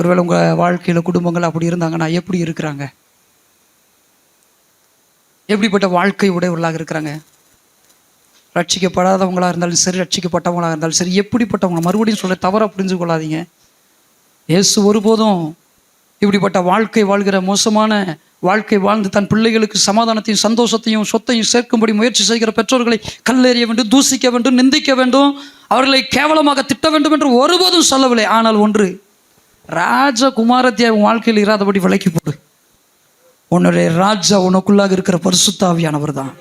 ஒருவேளை உங்கள் வாழ்க்கையில் குடும்பங்கள் அப்படி இருந்தாங்கன்னா எப்படி இருக்கிறாங்க? எப்படிப்பட்ட வாழ்க்கை உடையவர்களாக இருக்கிறாங்க? ரட்சிக்கப்படாதவங்களாக இருந்தாலும் சரி ரட்சிக்கப்பட்டவங்களாக இருந்தாலும் சரி எப்படிப்பட்டவங்க? மறுபடியும் சொல்ல தவறாக புரிஞ்சு கொள்ளாதீங்க. இயேசு ஒருபோதும் இப்படிப்பட்ட வாழ்க்கை வாழ்கிற மோசமான வாழ்க்கை வாழ்ந்து தன் பிள்ளைகளுக்கு சமாதானத்தையும் சந்தோஷத்தையும் சொத்தையும் சேர்க்கும்படி முயற்சி செய்கிற பெற்றோர்களை கல்லெறிய வேண்டும் தூசிக்க வேண்டும் நிந்திக்க வேண்டும். அவர்களை கேவலமாக திட்ட வேண்டும் என்று ஒருபோதும் சொல்லவில்லை. ஆனால் ஒன்று ராஜகுமாரத்தை உன் வாழ்க்கையில் இராதபடி விலைக்கு போடு. உன்னுடைய ராஜா உனக்குள்ளாக இருக்கிற பரிசுத்தாவியானவர் தான்.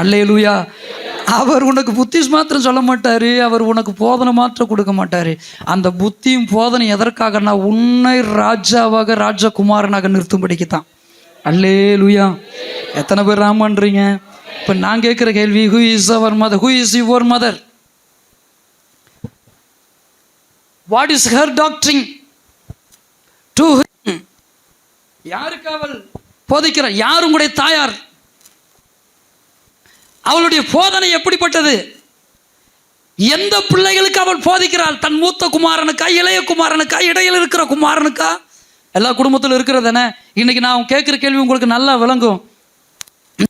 அல்லேலூயா. அவர் உனக்கு புத்தி மாத்திரம் சொல்ல மாட்டார். அவர் உனக்கு போதனை மாத்திரம் கொடுக்க மாட்டார். அந்த புத்தியும் போதனை எதற்காகனா உன்னை ராஜாவாக ராஜகுமாரனாக நிறுத்தும்படிக்கு தான். அல்லே லூயா எத்தனை பேர் ராமன்றீங்க இப்போ நான் கேட்குற கேள்வி who is our mother who is your mother what is her doctrine to யாருக்கு அவள் போதிக்கிறார் யார் உங்களுடைய தாயார்? அவளுடைய போதனை எப்படிப்பட்டது? எந்த பிள்ளைகளுக்கு அவள் போதிக்கிறாள்? தன் மூத்த குமாரனுக்கா இளைய குமாரனுக்கா இடையில் இருக்கிற குமாரனுக்கா? எல்லா குடும்பத்திலும் இருக்கிறதானே இன்னைக்கு நான் கேட்குற கேள்வி உங்களுக்கு நல்லா விளங்கும்.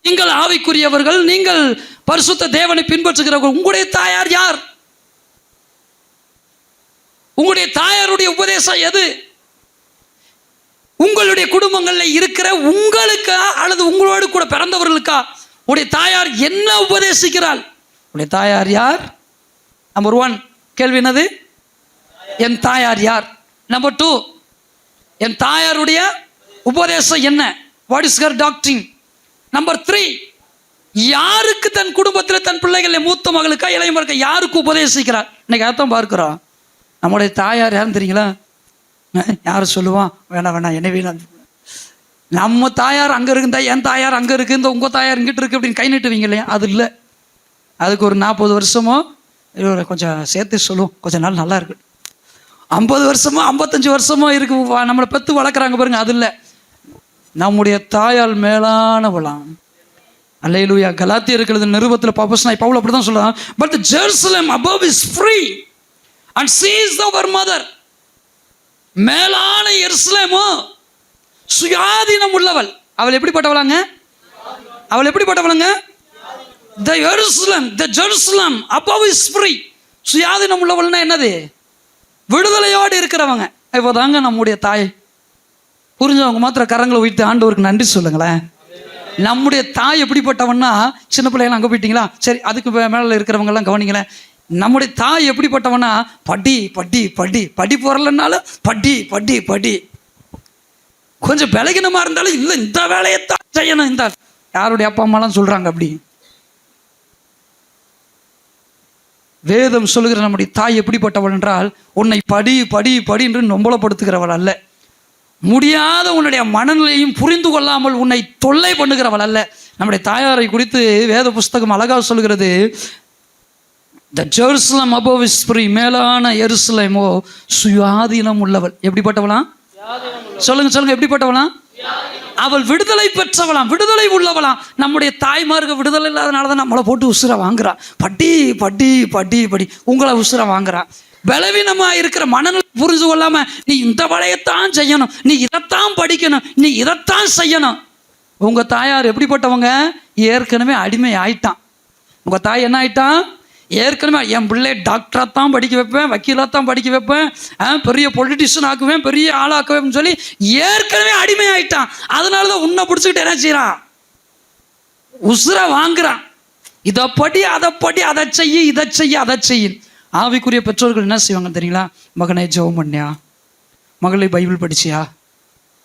நீங்கள் ஆவிக்குரியவர்கள் நீங்கள் பரிசுத்த தேவனை பின்பற்றுகிறவர்கள். உங்களுடைய தாயார் யார்? உங்களுடைய தாயாருடைய உபதேசம் எது? உங்களுடைய குடும்பங்களில் இருக்கிற உங்களுக்கா அல்லது உங்களோடு கூட பிறந்தவர்களுக்கா உடைய தாயார் என்ன உபதேசிக்கிறாள்? உடைய தாயார் யார்? நம்பர் ஒன் கேள்வி என்னது? என் தாயார் யார்? நம்பர் டூ என் தாயாருடைய உபதேசம் என்ன? What is her doctrine number three யாருக்கு தன் குடும்பத்தில் தன் பிள்ளைகளை மூத்த மகளுக்கா இளைய மகளுக்கா யாருக்கு உபதேசிக்கிறார் இன்னைக்கு அர்த்தம் பார்க்குறோம். நம்முடைய தாயார் யாருன்னு தெரியுங்களா? யார் சொல்லுவான் வேணாம் வேணாம் எனவே நான் நம்ம தாயார் அங்கே இருக்குந்தா என் தாயார் அங்கே இருக்கு இந்த உங்கள் தாயார் இங்கிட்டு இருக்கு அப்படின்னு கை நீட்டுவீங்க இல்லையா? அது இல்லை. அதுக்கு ஒரு நாற்பது வருஷமோ ஒரு கொஞ்சம் சேர்த்து சொல்லுவோம் கொஞ்ச நாள் நல்லா இருக்கு. ஐம்பது வருஷமோ ஐம்பத்தஞ்சு வருஷமோ இருக்கு. நம்மளை பெற்று வளர்க்குறாங்க பாருங்க அது இல்லை. நம்முடைய தாயால் மேலானவளாம். அல்லையிலூயா இருக்கிறது நிருபத்தில் பாப்பஸ்னா இப்போ அப்படி தான் சொல்லலாம் but Jerusalem above is free and she's our mother மேலான எருசலேமோ சுயாதீனம் உள்ளவள். அவள் எப்படிப்பட்டவளாங்க? அவள் எப்படிப்பட்டவளுங்க? The எருசலம் the Jerusalem above is free சுயாதீனம் உள்ளவள்னா என்னது? விடுதலையோடு இருக்கிறவங்க. இப்போ தாங்க நம்முடைய தாய். புரிஞ்சவங்க மாத்திரம் கரங்களை உயிர்த்து ஆண்டவருக்கு நன்றி சொல்லுங்களேன். நம்முடைய தாய் எப்படிப்பட்டவன்னா சின்ன பிள்ளைங்களாம் அங்கே போயிட்டீங்களா? சரி அதுக்கு மேலே இருக்கிறவங்கெல்லாம் கவனிங்களேன். நம்முடைய தாய் எப்படிப்பட்டவனா? படி படி படி. படி போறலனாலும் படி படி படி. கொஞ்சம் பலகீனமா இருந்தாலும் இல்லை இந்த வேலையை தான் செய்யணும் இந்த யாருடைய அப்பா அம்மாலாம் சொல்றாங்க அப்படி. வேதம் சொல்லுகிற நம்முடைய தாய் எப்படிப்பட்டவள் என்றால் உன்னை படி படி படி என்று நொம்பலப்படுத்துகிறவள் அல்ல. முடியாத உன்னுடைய மனநிலையும் புரிந்து கொள்ளாமல் உன்னை தொல்லை பண்ணுகிறவள் அல்ல. நம்முடைய தாயாரை குறித்து வேத புஸ்தகம் அழகாக சொல்கிறது த ஜெருசலம் அபோவ் மேலான எருசலேமோ சுயாதீனம் உள்ளவள் எப்படிப்பட்டவளாம் சொல்லுங்க சொல்லுங்க எப்படிப்பட்டவளாம் அவள் விடுதலை பெற்றவளாம். விடுதலை உள்ளவளாம். நம்முடைய தாய்மார்க்கு விடுதலை இல்லாதனால தான் நம்மளை போட்டு உசுர வாங்குறா. பட்டி பட்டி பட்டி படி. உங்களை உசுர வாங்குறா. பலவீனமா இருக்கிற மனநிலை புரிஞ்சு கொள்ளாம நீ இந்த வளையத்தான் செய்யணும். நீ இதைத்தான் படிக்கணும். நீ இதைத்தான் செய்யணும். உங்க தாயார் எப்படிப்பட்டவங்க? ஏற்கனவே அடிமை ஆயிட்டான் உங்க தாய் என்ன ஆயிட்டான் ஏற்கனவே என் பிள்ளை டாக்டராக தான் படிக்க வைப்பேன் வக்கீலாக தான் படிக்க வைப்பேன். ஆ, பெரிய பொலிட்டிஷியன் ஆக்குவேன் பெரிய ஆளாக்குவேன்னு சொல்லி ஏற்கனவே அடிமையாயிட்டான். அதனால தான் உன்னை பிடிச்சிக்கிட்டு என்ன செய்கிறான் உசுரை வாங்குறான். இதை படி அதை படி அதை செய்ய இதை செய்ய அதை செய்ய ஆவிக்குரிய பெற்றோர்கள் என்ன செய்வாங்க தெரியுங்களா? மகனே ஜெபம் பண்ணியா? மகளே பைபிள் படிச்சியா?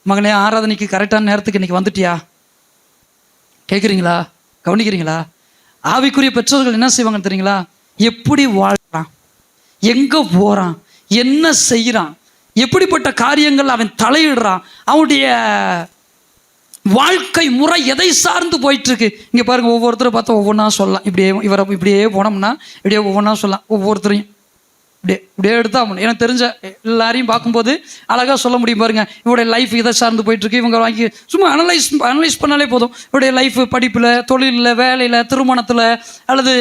மகனே ஆராதனைக்கு கரெக்டான நேரத்துக்கு இன்னைக்கு வந்துட்டியா? கேட்குறீங்களா கவனிக்கிறீங்களா? ஆவிக்குரிய பெற்றோர்கள் என்ன செய்வாங்க தெரியுங்களா? எப்படி வாழ்கிறான் எங்கே போகிறான் என்ன செய்கிறான் எப்படிப்பட்ட காரியங்கள் அவன் தலையிடுறான்? அவனுடைய வாழ்க்கை முறை எதை சார்ந்து போயிட்டுருக்கு? இங்கே பாருங்கள் பாருங்க ஒவ்வொருத்தரை பார்த்தா ஒவ்வொன்றா சொல்லலாம். இப்படியே இவரை இப்படியே போனோம்னா இப்படியே ஒவ்வொன்றா சொல்லலாம். ஒவ்வொருத்தரையும். இப்படியே இப்படியே எடுத்தா ஆகணும். எனக்கு தெரிஞ்ச எல்லாரையும் பார்க்கும்போது அழகாக சொல்ல முடியும் பாருங்க. இவருடைய லைஃப் இதை சார்ந்து போயிட்டுருக்கு. இவங்க வாங்கி சும்மா அனலைஸ் அனலைஸ் பண்ணாலே போதும். இவருடைய லைஃப் படிப்பில் தொழிலில் வேலையில் திருமணத்தில் அல்லது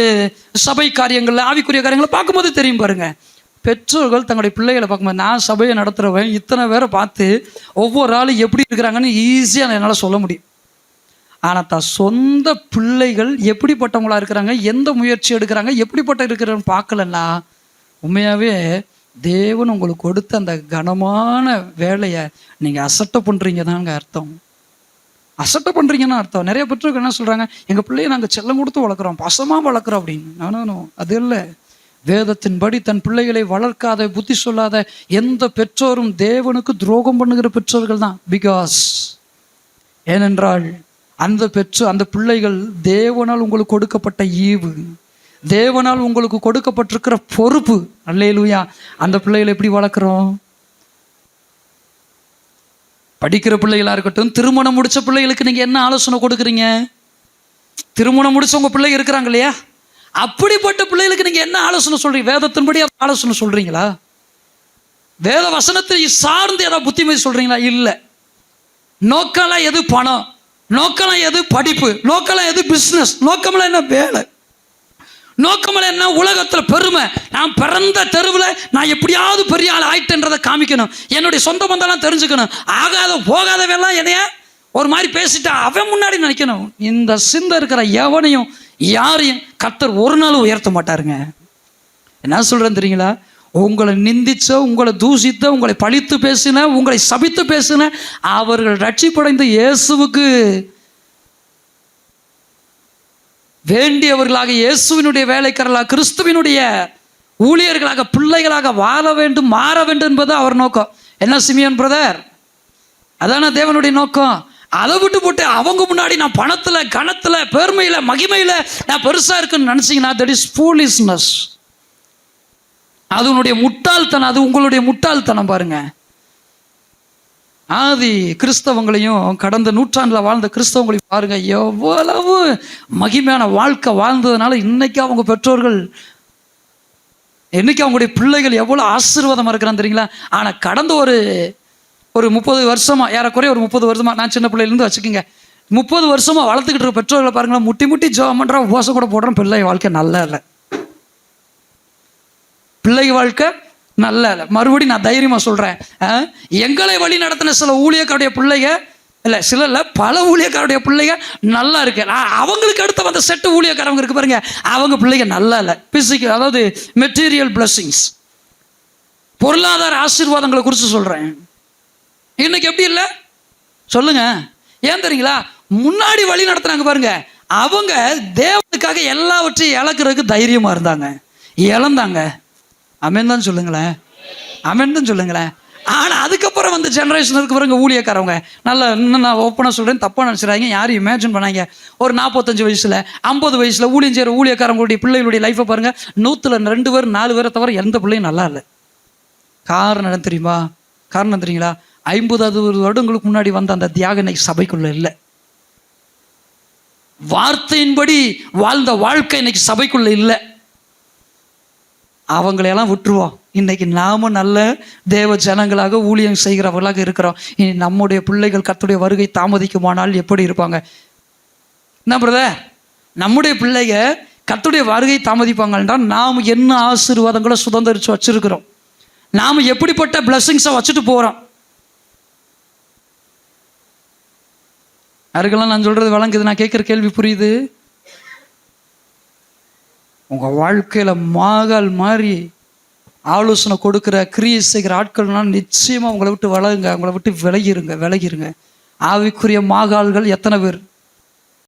சபை காரியங்களில் ஆவிக்குரிய காரியங்களை பார்க்கும்போது தெரியும் பாருங்கள் பெற்றோர்கள் தங்களுடைய பிள்ளைகளை பார்க்கும்போது நான் சபையை நடத்துகிறவன் இத்தனை பேரை பார்த்து ஒவ்வொரு ஆளும் எப்படி இருக்கிறாங்கன்னு ஈஸியாக என்னால் சொல்ல முடியும். ஆனால் தான் சொந்த பிள்ளைகள் எப்படிப்பட்டவங்களாக இருக்கிறாங்க எந்த முயற்சி எடுக்கிறாங்க எப்படிப்பட்ட இருக்கிறன்னு பார்க்கலன்னா உண்மையாகவே தேவன் உங்களுக்கு கொடுத்த அந்த கனமான வேலையை நீங்கள் அசட்டை பண்ணுறீங்க தாங்க அர்த்தம். அசட்டை பண்ணுறீங்கன்னு அர்த்தம். நிறைய பெற்றோர்கள் என்ன சொல்கிறாங்க எங்கள் பிள்ளையை நாங்கள் செல்லம் கொடுத்து வளர்க்குறோம். பசமாக வளர்க்குறோம் அப்படின்னு. நானும் அது இல்லை. வேதத்தின்படி தன் பிள்ளைகளை வளர்க்காத புத்தி சொல்லாத எந்த பெற்றோரும் தேவனுக்கு துரோகம் பண்ணுகிற பெற்றோர்கள் தான். பிகாஸ் ஏனென்றால் அந்த பெற்று அந்த பிள்ளைகள் தேவனால் உங்களுக்கு கொடுக்கப்பட்ட ஈவு. தேவனால் உங்களுக்கு கொடுக்கப்பட்டிருக்கிற பொறுப்பு. அல்லையிலூயா அந்த பிள்ளைகளை எப்படி வளர்க்குறோம்? படிக்கிற பிள்ளைகளாக இருக்கட்டும் திருமணம் முடித்த பிள்ளைகளுக்கு நீங்கள் என்ன ஆலோசனை கொடுக்குறீங்க? திருமணம் முடிச்சவங்க பிள்ளைங்க இருக்கிறாங்க இல்லையா? அப்படிப்பட்ட பிள்ளைகளுக்கு நீங்கள் என்ன ஆலோசனை சொல்கிறீங்க வேதத்தின்படி ஆலோசனை சொல்கிறீங்களா வேத வசனத்தை சார்ந்து ஏதாவது புத்திமதி சொல்கிறீங்களா இல்லை. நோக்கலாம் எது பணம்? நோக்கலாம் எது படிப்பு? நோக்கலாம் எது பிஸ்னஸ் நோக்கம்லாம் என்ன வேலை? நோக்கம்ல என்ன? உலகத்தில் பெருமை. நான் பிறந்த தெருவில் நான் எப்படியாவது பெரிய ஆள் ஆயிட்டேன்றதை காமிக்கணும். என்னுடைய சொந்த பந்தம்லாம் தெரிஞ்சுக்கணும். ஆகாத போகாதவெல்லாம் என்னைய ஒரு மாதிரி பேசிட்டு அவன் முன்னாடி நினைக்கணும். இந்த சிந்தை இருக்கிற எவனையும் யாரையும் கத்தர் ஒரு நாள் உயர்த்த மாட்டாருங்க. என்ன சொல்கிறேன் தெரியுங்களா? உங்களை நிந்திச்ச உங்களை தூசித்த உங்களை பழித்து பேசின உங்களை சபித்து பேசின அவர்கள் ரட்சிப்படைந்த இயேசுவுக்கு வேண்டியவர்களாக இயேசுவினுடைய வேலைக்காரர்களாக கிறிஸ்துவினுடைய ஊழியர்களாக பிள்ளைகளாக வாழ வேண்டும் மாற வேண்டும் என்பது அவர் நோக்கம். என்ன சிமியன் பிரதர்? அதான தேவனுடைய நோக்கம்? அதை விட்டு போட்டு அவங்க முன்னாடி நான் பணத்தில் கணத்தில் பெருமையில் மகிமையில் நான் பெருசாக இருக்குன்னு நினச்சிங்கன்னா தட் இஸ் ஃபூலிஸ்னஸ் அது உன்னுடைய முட்டாள்தனம் அது உங்களுடைய முட்டாள்தனம் பாருங்கள் ஆதி கிறிஸ்தவங்களையும் கடந்த நூற்றாண்டில் வாழ்ந்த கிறிஸ்தவங்களையும் பாருங்க எவ்வளவு மகிமையான வாழ்க்கை வாழ்ந்ததுனால இன்னைக்கு அவங்க பெற்றோர்கள் இன்னைக்கு அவங்களுடைய பிள்ளைகள் எவ்வளோ ஆசீர்வாதமாக இருக்கிறான்னு தெரியுங்களா? ஆனால் கடந்த ஒரு ஒரு முப்பது வருஷமா ஏறக்குறைய ஒரு முப்பது வருஷமா நான் சின்ன பிள்ளையிலேருந்து வச்சுக்கோங்க முப்பது வருஷமா வளர்த்துக்கிட்டு இருக்க பெற்றோர்களை பாருங்களேன் முட்டி முட்டி ஜோம் பண்ணுறா உபாசம் கூட போடுறோம் பிள்ளை வாழ்க்கை நல்லா இல்லை. பிள்ளை வாழ்க்கை நல்ல இல்லை மறுபடியும் நான் தைரியமாக சொல்கிறேன் எங்களை வழி நடத்தின சில ஊழியக்காருடைய பிள்ளைங்க இல்லை சில இல்லை பல ஊழியக்காருடைய பிள்ளைங்க நல்லா இருக்கு. நான் அவங்களுக்கு அடுத்த வந்த செட்டு ஊழியக்காரவங்க இருக்கு பாருங்க. அவங்க பிள்ளைங்க நல்லா இல்லை. பிசிக்கல் அதாவது மெட்டீரியல் பிளஸ்ஸிங்ஸ் பொருளாதார ஆசீர்வாதங்களை குறித்து சொல்கிறேன் இன்னைக்கு எப்படி இல்லை? சொல்லுங்க. ஏன் தெரியுங்களா? முன்னாடி வழி நடத்துனாங்க பாருங்க. அவங்க தேவனுக்காக எல்லாவற்றையும் இழக்கிறதுக்கு தைரியமாக இருந்தாங்க. இழந்தாங்க. அமேன் தான் சொல்லுங்களேன். அமேன் தான் சொல்லுங்களேன். ஆனால் அதுக்கப்புறம் வந்து ஜென்ரேஷன் இருக்கு பாருங்க ஊழியக்காரவங்க. நல்ல இன்னும் நான் ஓப்பனாக சொல்கிறேன் தப்பாக நினச்சிடாங்க யாரும் இமேஜின் பண்ணாங்க ஒரு நாற்பத்தஞ்சு வயசில் ஐம்பது வயசில் ஊழியம் செய்கிற ஊழியக்காரங்களுடைய பிள்ளைகளுடைய லைஃப்பை பாருங்கள் நூற்றில் ரெண்டு பேர் நாலு பேரை தவிர எந்த பிள்ளையும் நல்லா இல்லை. காரணம் என்ன தெரியுமா? காரணம் தெரியுங்களா? ஐம்பது ஒரு வருடங்களுக்கு முன்னாடி வந்த அந்த தியாகனை இன்னைக்கு இல்லை. வார்த்தையின்படி வாழ்ந்த வாழ்க்கை இன்னைக்கு சபைக்குள்ளே இல்லை. அவங்களையெல்லாம் விட்டுருவோம். இன்னைக்கு நாம நல்ல தேவ ஜனங்களாக ஊழியம் செய்கிறவர்களாக இருக்கிறோம். இனி நம்முடைய பிள்ளைகள் கத்துடைய வருகை தாமதிக்குமானால் எப்படி இருப்பாங்க? என்ன பிரதர் நம்முடைய பிள்ளைங்க கத்துடைய வருகை தாமதிப்பாங்கன்றா நாம் என்ன ஆசீர்வாதங்களை சுதந்திரிச்சு வச்சிருக்கிறோம். நாம் எப்படிப்பட்ட பிளஸ்ஸிங்ஸை வச்சுட்டு போகிறோம் யாருக்கெல்லாம் நான் சொல்கிறது வழங்குது நான் கேட்குற கேள்வி புரியுது? உங்கள் வாழ்க்கையில் மாகால் மாறி ஆலோசனை கொடுக்குற கிரியை செய்கிற ஆட்கள்னால் நிச்சயமாக உங்களை விட்டு வளருங்க உங்களை விட்டு விலகிருங்க விலகிருங்க. ஆவிக்குரிய மாகால்கள் எத்தனை பேர்?